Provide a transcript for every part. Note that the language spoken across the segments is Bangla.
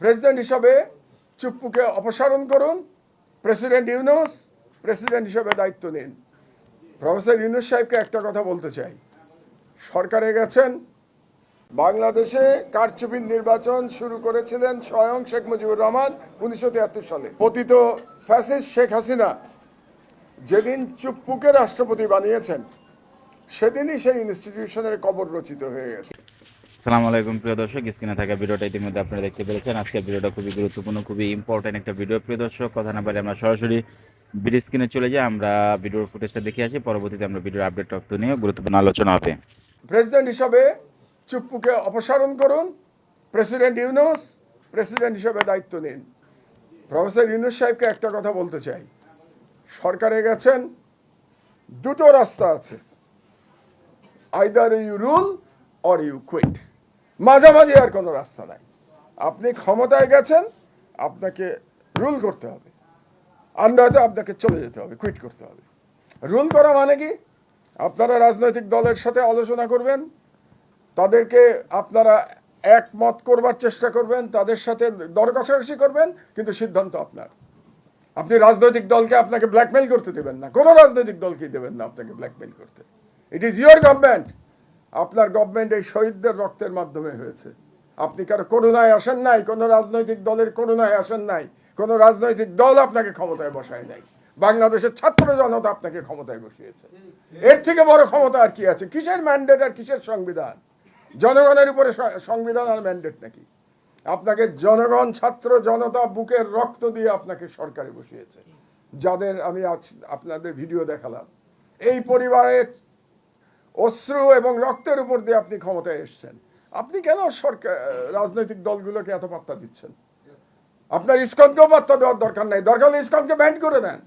প্রেসিডেন্ট হিসাবে চুপ্পুকে অপসারণ করুন। প্রেসিডেন্ট ইউনুস প্রেসিডেন্ট হিসাবে দায়িত্ব নিন। প্রফেসর ইউনুস সাহেবকে একটা কথা বলতে চাই। সরকারে গেছেন, বাংলাদেশে কারচুপির নির্বাচন শুরু করেছিলেন স্বয়ং শেখ মুজিবুর রহমান উনিশশো তিয়াত্তর সালে। পতিত ফ্যাসিস্ট শেখ হাসিনা যেদিন চুপ্পুকে রাষ্ট্রপতি বানিয়েছেন, সেদিনই সেই ইনস্টিটিউশনের কবর রচিত হয়ে গেছে। সালাম আলাইকুম, প্রিয় দর্শক। স্ক্রিনে থাকা ভিডিওটা ইতিমধ্যে আপনারা দেখতে পেরেছেন। আজকের ভিডিওটা খুবই গুরুত্বপূর্ণ, খুবই ইম্পর্টেন্ট একটা ভিডিও, প্রিয় দর্শক। কথা না পারে আমরা সরাসরি ভিডিও স্ক্রিনে চলে যাই। আমরা ভিডিওর ফুটেজটা দেখে আসি। পরবর্তীতে আমরা ভিডিওর আপডেট তথ্য নিয়ে গুরুত্বপূর্ণ আলোচনা হবে। প্রেসিডেন্ট হিসাবে চুপ্পুকে অপসারণ করুন। প্রেসিডেন্ট ইউনুস প্রেসিডেন্ট হিসাবে দায়িত্ব নিন। প্রফেসর ইউনুস সাহেবকে একটা কথা বলতে চাই। সরকারে গেছেন, দুটো রাস্তা আছে। Either you rule or you quit. মাঝামাঝি আর কোনো রাস্তা নাই। আপনি ক্ষমতায় গেছেন, আপনাকে রুল করতে হবে। আর নয়তো আপনাকে চলে যেতে হবে, কুইট করতে হবে। রুল করা মানে কি? আপনারা রাজনৈতিক দলের সাথে আলোচনা করবেন, তাদেরকে আপনারা একমত করবার চেষ্টা করবেন, তাদের সাথে দর কষাকষি করবেন, কিন্তু সিদ্ধান্ত আপনার। আপনি রাজনৈতিক দলকে আপনাকে ব্ল্যাকমেইল করতে দেবেন না। কোনো রাজনৈতিক দলকে দেবেন না আপনাকে ব্ল্যাকমেইল করতে। ইট ইজ ইয়োর গভর্নমেন্ট আপনার গভর্নমেন্ট এই শহীদদের রক্তের মাধ্যমে হয়েছে। আপনি কারও করুণায় আসেন নাই, কোনো রাজনৈতিক দলের করুণায় আসেন নাই, কোনো রাজনৈতিক দল আপনাকে ক্ষমতায় বসায় নাই। বাংলাদেশের ছাত্র জনতা আপনাকে ক্ষমতায় বসিয়েছে। এর থেকে বড় ক্ষমতা আর কি আছে? কিসের ম্যান্ডেট আর কিসের সংবিধান? জনগণের উপরে সংবিধান আর ম্যান্ডেট নাকি? আপনাকে জনগণ, ছাত্র জনতা বুকের রক্ত দিয়ে আপনাকে সরকারে বসিয়েছে। যাদের আমি আজ আপনাদের ভিডিও দেখালাম। এই পরিবারের অশ্রু এবং রক্তের উপর দিয়ে আপনি ক্ষমতায় এসেছেন। আপনি কেন সরকার, রাজনৈতিক দলগুলোকে এত পাত্তা দিচ্ছেন? আপনার ইসকনকেও পাত্তা দেওয়ার দরকার নাই। দরকার হলে ইসকনকে ব্যান্ড করে দেন।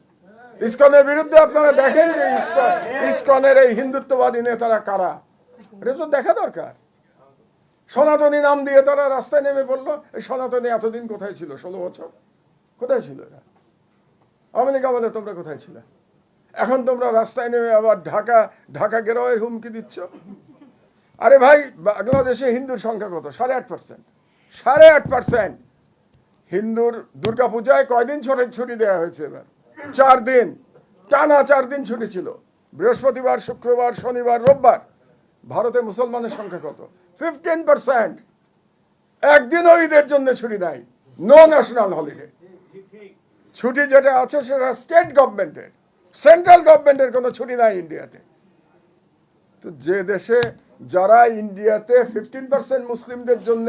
ইসকনের বিরুদ্ধে আপনারা দেখেন যে ইসকন, ইসকনের এই হিন্দুত্ববাদী নেতারা কারা? এটা তো দেখা দরকার। সনাতনী নাম দিয়ে তারা রাস্তায় নেমে পড়ল। এই সনাতনী এতদিন কোথায় ছিল? ষোলো বছর? কোথায় ছিল এরা আওয়ামী লীগ তোমরা কোথায় ছিলে? এখন তোমরা রাস্তায় নেমে আবার ঢাকা ঢাকা গেরোয়ের হুমকি দিচ্ছ? আরে ভাই, বাংলাদেশে হিন্দুর সংখ্যা কত? সাড়ে আট পার্সেন্ট সাড়ে আট পার্সেন্ট হিন্দুর দুর্গাপূজায় কয়দিন ছুটি ছুটি দেওয়া হয়েছে এবার? চার দিন। টানা চার দিন ছুটি ছিল। বৃহস্পতিবার, শুক্রবার, শনিবার, রোববার। ভারতে মুসলমানের সংখ্যা কত? ফিফটিন পার্সেন্ট একদিনও ঈদের জন্য ছুটি নাই। নো ন্যাশনাল হলিডে ছুটি যেটা আছে সেটা স্টেট গভর্নমেন্টের সেন্ট্রাল গভর্নমেন্টের কোনো ছুটি নাই ইন্ডিয়াতে তো যে দেশে যারা ইন্ডিয়াতে ফিফটিন পার্সেন্ট মুসলিমদের জন্য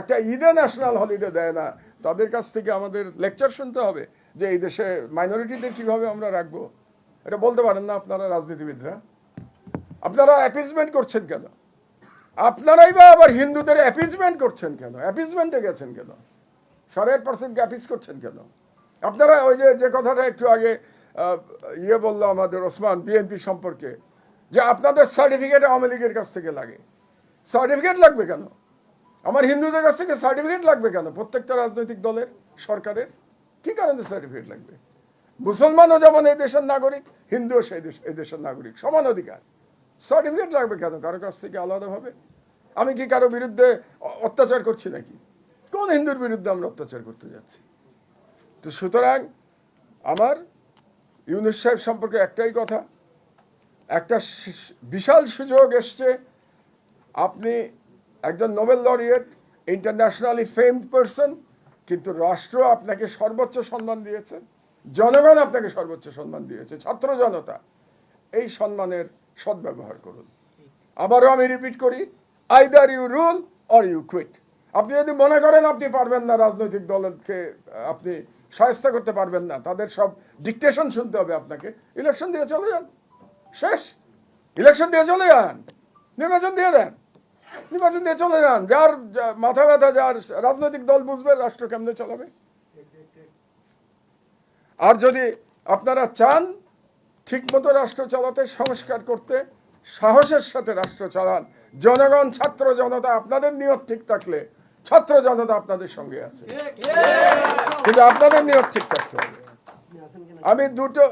একটা ঈদে ন্যাশনাল হলিডে দেয় না, তাদের কাছ থেকে আমাদের লেকচার শুনতে হবে যে এই দেশে মাইনরিটিদের কীভাবে আমরা রাখব। এটা বলতে পারেন না আপনারা রাজনীতিবিদরা? আপনারা অ্যাপিজমেন্ট করছেন কেন? আপনারাই বা আবার হিন্দুদের অ্যাপিজমেন্ট করছেন কেন? অ্যাপিজমেন্টে গেছেন কেন? সাড়ে আট পার্সেন্ট অ্যাপিজ করছেন কেন? আপনারা ওই যে যে কথাটা একটু আগে ইয়ে বলল আমাদের ওসমান, বিএনপি সম্পর্কে, যে আপনাদের সার্টিফিকেট আওয়ামী লীগের কাছ থেকে লাগে। সার্টিফিকেট লাগবে কেন? আমার হিন্দুদের কাছ থেকে সার্টিফিকেট লাগবে কেন? প্রত্যেকটা রাজনৈতিক দলের, সরকারের, কি কারণে সার্টিফিকেট লাগবে? মুসলমানও যেমন এই দেশের নাগরিক, হিন্দুও সেই দেশ, এই দেশের নাগরিক, সমান অধিকার। সার্টিফিকেট লাগবে কেন? কারও কাছ থেকে আলাদাভাবে? আমি কি কারও বিরুদ্ধে অত্যাচার করছি নাকি? কোন হিন্দুর বিরুদ্ধে আমরা অত্যাচার করতে যাচ্ছি? তো সুতরাং আমার ইউনুস সাহেব সম্পর্কে একটাই কথা। একটা বিশাল সুযোগ এসছে। আপনি একজন Nobel laureate, internationally famed person, কিন্তু রাষ্ট্র আপনাকে সর্বোচ্চ সম্মান দিয়েছে, জনগণ আপনাকে সর্বোচ্চ সম্মান দিয়েছে, ছাত্র জনতা। এই সম্মানের সদ্ব্যবহার করুন। আবারও আমি রিপিট করি either you rule or you quit আপনি যদি মনে করেন আপনি পারবেন না রাজনৈতিক দলকে, আপনি সহায়তা করতে পারবেন না। তাদের সব ডিকটেশন শুনতে হবে আপনাকে। ইলেকশন দিয়ে চলে যান। শেষ। ইলেকশন দিয়ে চলে যান। নির্বাচন দিয়ে দেন। নির্বাচন দিয়ে চলে যান। যার মাথা ব্যথা, যার রাজনৈতিক দল বুঝবে, রাষ্ট্র কেমনে চালাবে। আর যদি আপনারা চান ঠিকমতো রাষ্ট্র চালাতে, সংস্কার করতে, সাহসের সাথে রাষ্ট্র চালান, জনগণ, ছাত্র জনতা, আপনাদের নিয়ত ঠিক থাকলে ছাত্র জনতা আপনাদের সঙ্গে আছে। কিন্তু আপনাদের নিয়ত ঠিক থাকতে হবে। আমি দুটো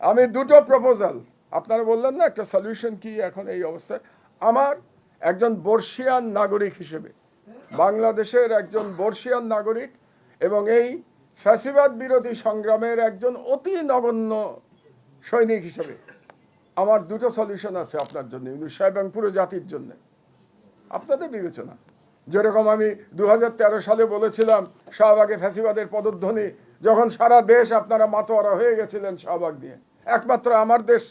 আমি দুটো প্রপোজাল আপনারা বললেন না একটা সলিউশন কি এখন এই অবস্থায়? আমার একজন বর্ষিয়ান নাগরিক হিসেবে, বাংলাদেশের একজন বর্ষিয়ান নাগরিক এবং এই ফ্যাসিবাদ বিরোধী সংগ্রামের একজন অতি নগণ্য সৈনিক হিসেবে, আমার দুটো সলিউশন আছে আপনার জন্য, ইউনুস সাহেব এবং পুরো জাতির জন্য। আপনাদের বিবেচনা। যেরকম আমি দু হাজার তেরো সালে বলেছিলাম শাহবাগে ফ্যাসিবাদের পদধ্বনি, যখন সারা দেশ আপনারা মাতোয়ারা হয়ে গেছিলেন শাহবাগ দিয়ে, একমাত্র আমার দেশ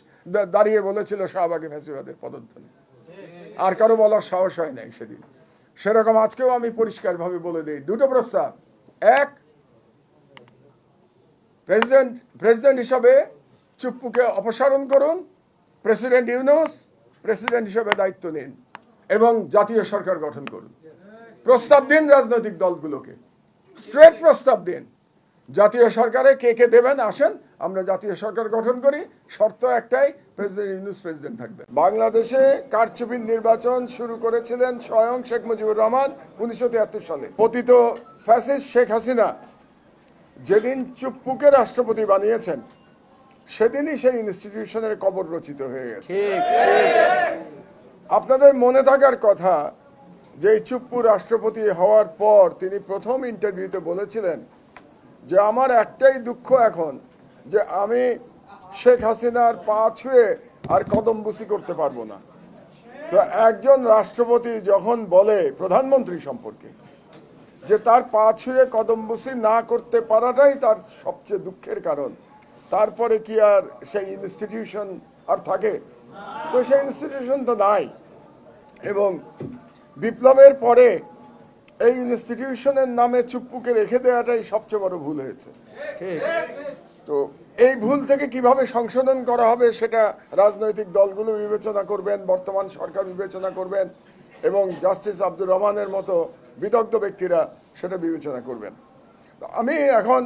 দাঁড়িয়ে বলেছিল শাহবাগে ফ্যাসিবাদের পদধ্বনি। আর কারও বলার সাহস হয় নাই সেদিন। সেরকম আজকেও আমি পরিষ্কারভাবে বলে দিই, দুটো প্রস্তাব। এক, প্রেসিডেন্ট প্রেসিডেন্ট হিসাবে চুপ্পুকে অপসারণ করুন, প্রেসিডেন্ট ইউনুস প্রেসিডেন্ট হিসাবে দায়িত্ব নিন এবং জাতীয় সরকার গঠন করুন। প্রস্তাব দিন রাজনৈতিক দলগুলোকে। স্ট্রেট প্রস্তাব দিন। জাতীয় সরকারে কে কে দেবেন আসেন আমরা জাতীয় সরকার গঠন করি শর্ত একটাই প্রেসিডেন্ট ইউনুস প্রেসিডেন্ট থাকবে বাংলাদেশে কারচুপির নির্বাচন শুরু করেছিলেন স্বয়ং শেখ মুজিবুর রহমান উনিশশো তিয়াত্তর সালে। পতিত ফ্যাসিস্ট শেখ হাসিনা যেদিন চুপ্পুকে রাষ্ট্রপতি বানিয়েছেন সেদিনই সেই ইনস্টিটিউশনের কবর রচিত হয়ে গেছে। আপনাদের মনে থাকার কথা যে চুপ্পু রাষ্ট্রপতি হওয়ার পর তিনি প্রথম ইন্টারভিউতে বলেছিলেন যে আমার একটাই দুঃখ এখন যে আমি শেখ হাসিনার পা ছুঁয়ে আর কদম বুসি করতে পারব না। তো একজন রাষ্ট্রপতি যখন বলে প্রধানমন্ত্রী সম্পর্কে যে তার পা ছুঁয়ে কদমবুসি না করতে পারাটাই তার সবচেয়ে দুঃখের কারণ, তারপরে কি আর সেই ইনস্টিটিউশন আর থাকে? তো সেই ইনস্টিটিউশন তো নাই। এবং বিপ্লবের পরে এই ইনস্টিটিউশনের নামে চুপ্পুকে রেখে দেওয়াটাই সবচেয়ে বড় ভুল হয়েছে। তো এই ভুল থেকে কীভাবে সংশোধন করা হবে সেটা রাজনৈতিক দলগুলো বিবেচনা করবেন বর্তমান সরকার বিবেচনা করবেন এবং জাস্টিস আব্দুর রহমানের মতো বিদগ্ধ ব্যক্তিরা সেটা বিবেচনা করবেন। তো আমি এখন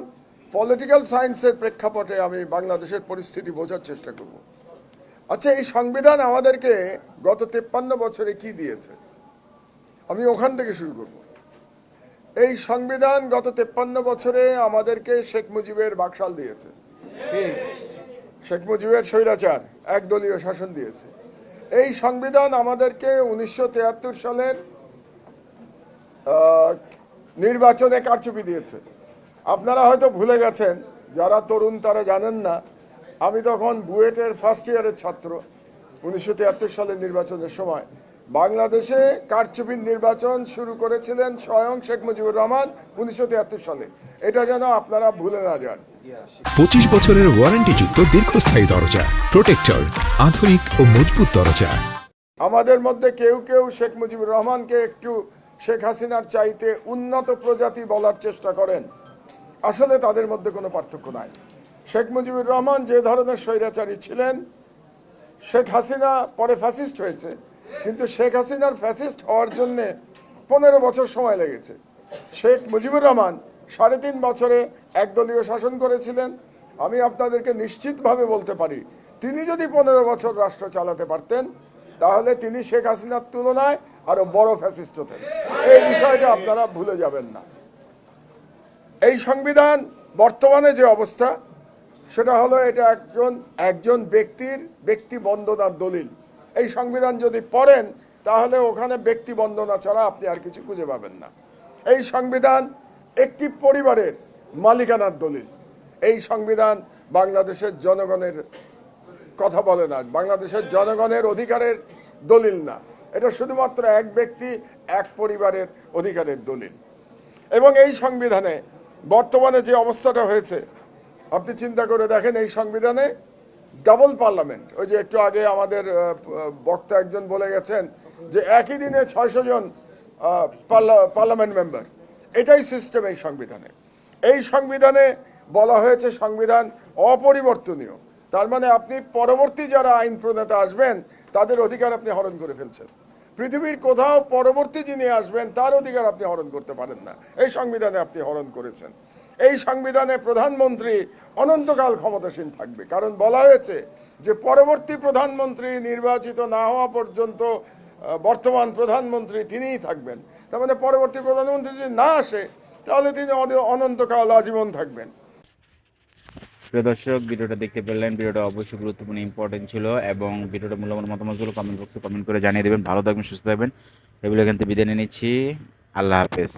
পলিটিক্যাল সায়েন্সের প্রেক্ষাপটে আমি বাংলাদেশের পরিস্থিতি বোঝার চেষ্টা করব। আচ্ছা এই সংবিধান আমাদেরকে গত তেপ্পান্ন বছরে কি দিয়েছে? আমি ওখান থেকে শুরু করব। এই সংবিধান গত তেপ্পান্ন বছরে আমাদেরকে শেখ মুজিবের বাকশাল দিয়েছে। শেখ মুজিবের স্বৈরাচার একদলীয় শাসন দিয়েছে। এই সংবিধান আমাদেরকে উনিশশো সালের নির্বাচনে কারচুপি দিয়েছে। আপনারা হয়তো ভুলে গেছেন, যারা তরুণ তারা জানেন না, আমি তখন বুয়েটের ফার্স্ট ইয়ারের ছাত্র, উনিশশো তিয়াত্তর সালের নির্বাচনের সময়। বাংলাদেশে কারচুপির নির্বাচন শুরু করেছিলেন স্বয়ং শেখ মুজিবুর রহমান উনিশশো তিয়াত্তর সালে। এটা যেন আপনারা ভুলে না যান। পঁচিশ বছরের ওয়ারেন্টিযুক্ত দীর্ঘস্থায়ী দরজা প্রোটেক্টর আধুনিক ও মজবুত দরজা। আমাদের মধ্যে কেউ কেউ শেখ মুজিবুর রহমানকে একটু শেখ হাসিনার চাইতে উন্নত প্রজাতি বলার চেষ্টা করেন। আসলে তাদের মধ্যে কোনো পার্থক্য নাই। শেখ মুজিবুর রহমান যে ধরনের স্বৈরাচারী ছিলেন শেখ হাসিনা পরে ফ্যাসিস্ট হয়েছে কিন্তু শেখ হাসিনার ফ্যাসিস্ট হওয়ার জন্যে পনেরো বছর সময় লেগেছে। শেখ মুজিবুর রহমান সাড়ে তিন বছরে একদলীয় শাসন করেছিলেন। আমি আপনাদেরকে নিশ্চিতভাবে বলতে পারি, তিনি যদি পনেরো বছর রাষ্ট্র চালাতে পারতেন, তাহলে তিনি শেখ হাসিনার তুলনায় আরও বড় ফ্যাসিস্ট হতেন। এই বিষয়টা আপনারা ভুলে যাবেন না। এই সংবিধান বর্তমানে যে অবস্থা, সেটা হলো এটা একজন একজন ব্যক্তির ব্যক্তি বন্দনার দলিল। এই সংবিধান যদি পড়েন, তাহলে ওখানে ব্যক্তি বন্দনা ছাড়া আপনি আর কিছু খুঁজে পাবেন না। এই সংবিধান একটি পরিবারের মালিকানার দলিল। এই সংবিধান বাংলাদেশের জনগণের কথা বলে না, বাংলাদেশের জনগণের অধিকারের দলিল না। এটা শুধুমাত্র এক ব্যক্তি, এক পরিবারের অধিকারের দলিল। এবং এই সংবিধানে বর্তমানে যে অবস্থাটা হয়েছে, আপনি চিন্তা করে দেখেন এই সংবিধানে ডাবল পার্লামেন্ট। ওই যে একটু আগে আমাদের বক্তা একজন বলে গেছেন যে একই দিনে ছয়শো জন পার্লা- পার্লামেন্ট মেম্বার। এটাই সিস্টেম এই সংবিধানে। এই সংবিধানে বলা হয়েছে সংবিধান অপরিবর্তনীয়। তার মানে আপনি পরবর্তী যারা আইন প্রণেতা আসবেন, তাদের অধিকার আপনি হরণ করে ফেলছেন। পৃথিবীর কোথাও পরবর্তী যিনি আসবেন, তার অধিকার আপনি হরণ করতে পারেন না। এই সংবিধানে আপনি হরণ করেছেন। এই সংবিধানে প্রধানমন্ত্রী অনন্তকাল ক্ষমতাসীন থাকবে। কারণ বলা হয়েছে যে পরবর্তী প্রধানমন্ত্রী নির্বাচিত না হওয়া পর্যন্ত বর্তমান প্রধানমন্ত্রী তিনিই থাকবেন। তার মানে পরবর্তী প্রধানমন্ত্রী যদি না আসে, তাহলে তিনি অন- অনন্তকাল আজীবন থাকবেন। প্রিয় দর্শক, ভিডিওটা দেখতে পেলেন। ভিডিওটা অবশ্যই গুরুত্বপূর্ণ ইম্পর্টেন্ট ছিল এবং ভিডিওটা মূল্যবান মতামতগুলো কমেন্ট বক্সে কমেন্ট করে জানিয়ে দেবেন। ভালো থাকবেন, সুস্থ থাকবেন। এগুলো এখান থেকে বিদায় নিয়ে নিচ্ছি। আল্লাহ হাফেজ।